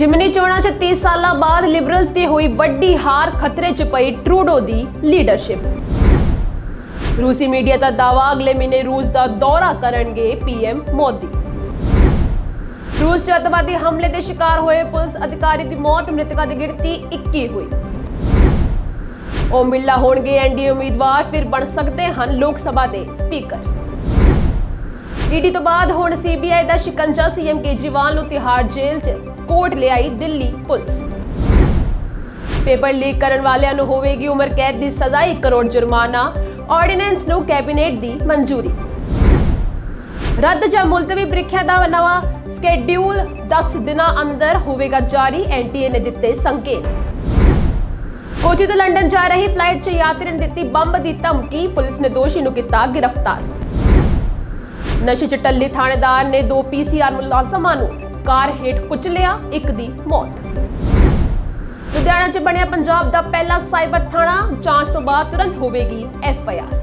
ਜਿਮਨੀ ਚੋਣਾਂ 'ਚ 30 ਸਾਲਾਂ ਬਾਅਦ ਲਿਬਰਲਸ ਦੀ ਹੋਈ ਵੱਡੀ ਹਾਰ ਖਤਰੇ 'ਚ ਪਈ ਟਰੂਡੋ ਦੀ ਲੀਡਰਸ਼ਿਪ ਰੂਸੀ ਮੀਡੀਆ ਦਾ ਦਾਅਵਾ, ਅਗਲੇ ਮਹੀਨੇ ਰੂਸ ਦਾ ਦੌਰਾ ਕਰਨਗੇ ਪੀਐਮ ਮੋਦੀ। ਰੂਸ 'ਚ ਅੱਤਵਾਦੀ ਹਮਲੇ ਦੇ ਸ਼ਿਕਾਰ ਹੋਏ ਪੁਲਿਸ ਅਧਿਕਾਰੀ ਦੀ ਮੌਤ, ਮ੍ਰਿਤਕਾਂ ਦੀ ਗਿਣਤੀ 21 ਹੋਈ। ਓਮ ਬਿਰਲਾ ਹੋਣਗੇ ਐਨਡੀਏ ਉਮੀਦਵਾਰ, ਫਿਰ ਬਣ ਸਕਦੇ ਹਨ ਲੋਕ ਸਭਾ ਦੇ ਸਪੀਕਰ। ਈਡੀ ਤੋਂ ਬਾਅਦ ਹੁਣ ਸੀਬੀਆਈ ਦਾ ਸ਼ਿਕੰਜਾ ਸੀਐਮ ਕੇਜਰੀਵਾਲ ਨੂੰ ਤਿਹਾੜ ਜੇਲ੍ਹ 'ਚ। ਕੋਰਟ ਲਿਆਈ ਦਿੱਲੀ ਪੁਲਿਸ। ਪੇਪਰ ਲੀਕ ਕਰਨ ਵਾਲਿਆਂ ਨੂੰ ਹੋਵੇਗੀ ਉਮਰ ਕੈਦ ਦੀ ਸਜ਼ਾ 1 ਕਰੋੜ ਜੁਰਮਾਨਾ, ਆਰਡੀਨੈਂਸ ਨੂੰ ਕੈਬਨਿਟ ਦੀ ਮਨਜ਼ੂਰੀ। ਰੱਦ ਜਾਂ ਮੁਲਤਵੀ ਪ੍ਰੀਖਿਆ ਦਾ ਨਵਾਂ ਸਕੇਡਿਊਲ 10 ਦਿਨਾਂ ਅੰਦਰ ਹੋਵੇਗਾ ਜਾਰੀ ਐਨਟੀਏ ਨੇ ਦਿੱਤੇ ਸੰਕੇਤ। ਕੋਚੀ ਤੋਂ ਲੰਡਨ ਜਾ ਰਹੀ ਫਲਾਈਟ 'ਚ ਯਾਤਰੀ ਨੇ ਦਿੱਤੀ ਬੰਬ ਦੀ ਧਮਕੀ, ਪੁਲਿਸ ਨੇ ਦੋਸ਼ੀ ਨੂੰ ਕੀਤਾ ਗ੍ਰਿਫਤਾਰ। ਨਸ਼ੇ 'ਚ ਟੱਲੀ ਥਾਣੇਦਾਰ ਨੇ ਦੋ ਪੀਸੀਆਰ ਮੁਲਾਜ਼ਮਾਂ ਨੂੰ ਕਾਰ ਹੇਠ ਕੁਚਲਿਆ, ਇੱਕ ਦੀ ਮੌਤ। ਲੁਧਿਆਣਾ 'ਚ ਬਣਿਆ ਪੰਜਾਬ ਦਾ ਪਹਿਲਾ ਸਾਈਬਰ ਥਾਣਾ, ਜਾਂਚ ਤੋਂ ਬਾਅਦ ਤੁਰੰਤ ਹੋਵੇਗੀ ਐਫ ਆਈ ਆਰ